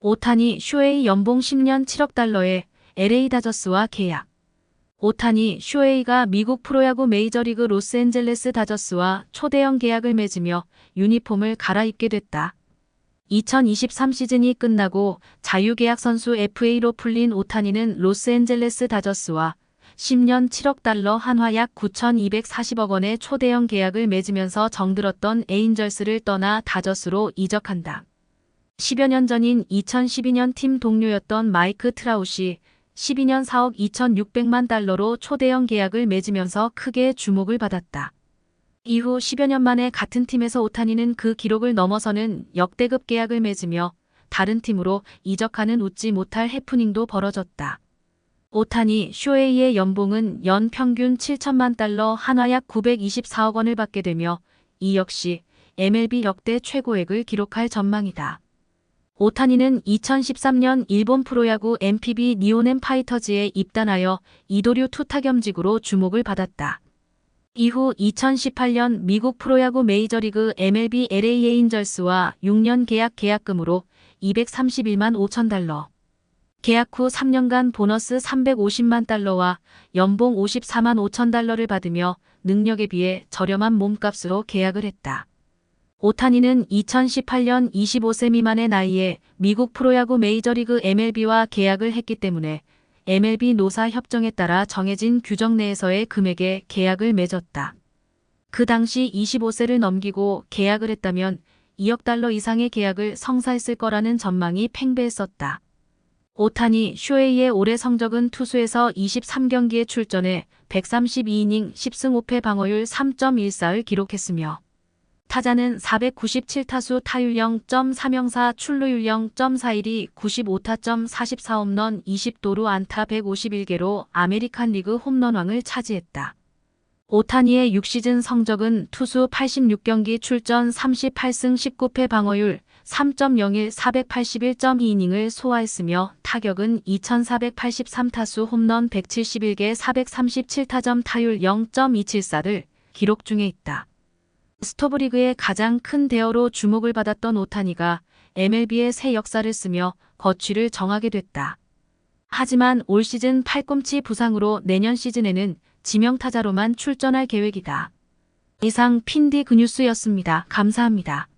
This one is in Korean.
오타니 쇼헤이 연봉 10년 7억 달러에 LA 다저스와 계약. 오타니 쇼헤이가 미국 프로야구 메이저리그 로스앤젤레스 다저스와 초대형 계약을 맺으며 유니폼을 갈아입게 됐다. 2023 시즌이 끝나고 자유계약 선수 FA로 풀린 오타니는 로스앤젤레스 다저스와 10년 7억 달러 한화 약 9,240억 원의 초대형 계약을 맺으면서 정들었던 에인절스를 떠나 다저스로 이적한다. 10여 년 전인 2012년 팀 동료였던 마이크 트라우시 12년 4억 2,600만 달러로 초대형 계약을 맺으면서 크게 주목을 받았다. 이후 10여 년 만에 같은 팀에서 오타니는 그 기록을 넘어서는 역대급 계약을 맺으며 다른 팀으로 이적하는 웃지 못할 해프닝도 벌어졌다. 오타니 쇼헤이의 연봉은 연 평균 7천만 달러 한화 약 924억 원을 받게 되며 이 역시 MLB 역대 최고액을 기록할 전망이다. 오타니는 2013년 일본 프로야구 MPB 니오넨 파이터즈에 입단하여 이도류 투타 겸직으로 주목을 받았다. 이후 2018년 미국 프로야구 메이저리그 MLB LA 에인절스와 6년 계약 계약금으로 231만 5천 달러. 계약 후 3년간 보너스 350만 달러와 연봉 54만 5천 달러를 받으며 능력에 비해 저렴한 몸값으로 계약을 했다. 오타니는 2018년 25세 미만의 나이에 미국 프로야구 메이저리그 MLB와 계약을 했기 때문에 MLB 노사 협정에 따라 정해진 규정 내에서의 금액에 계약을 맺었다. 그 당시 25세를 넘기고 계약을 했다면 2억 달러 이상의 계약을 성사했을 거라는 전망이 팽배했었다. 오타니 쇼헤이의 올해 성적은 투수에서 23경기에 출전해 132이닝 10승 5패 방어율 3.14를 기록했으며 타자는 497타수 타율 0.304 출루율 0.41이 95타점 44 홈런 20도루 안타 151개로 아메리칸 리그 홈런왕을 차지했다. 오타니의 6시즌 성적은 투수 86경기 출전 38승 19패 방어율 3.01 481.2이닝을 소화했으며 타격은 2483타수 홈런 171개 437타점 타율 0.274를 기록 중에 있다. 스토브리그의 가장 큰 대어로 주목을 받았던 오타니가 MLB의 새 역사를 쓰며 거취를 정하게 됐다. 하지만 올 시즌 팔꿈치 부상으로 내년 시즌에는 지명타자로만 출전할 계획이다. 이상 핀디 그뉴스였습니다. 감사합니다.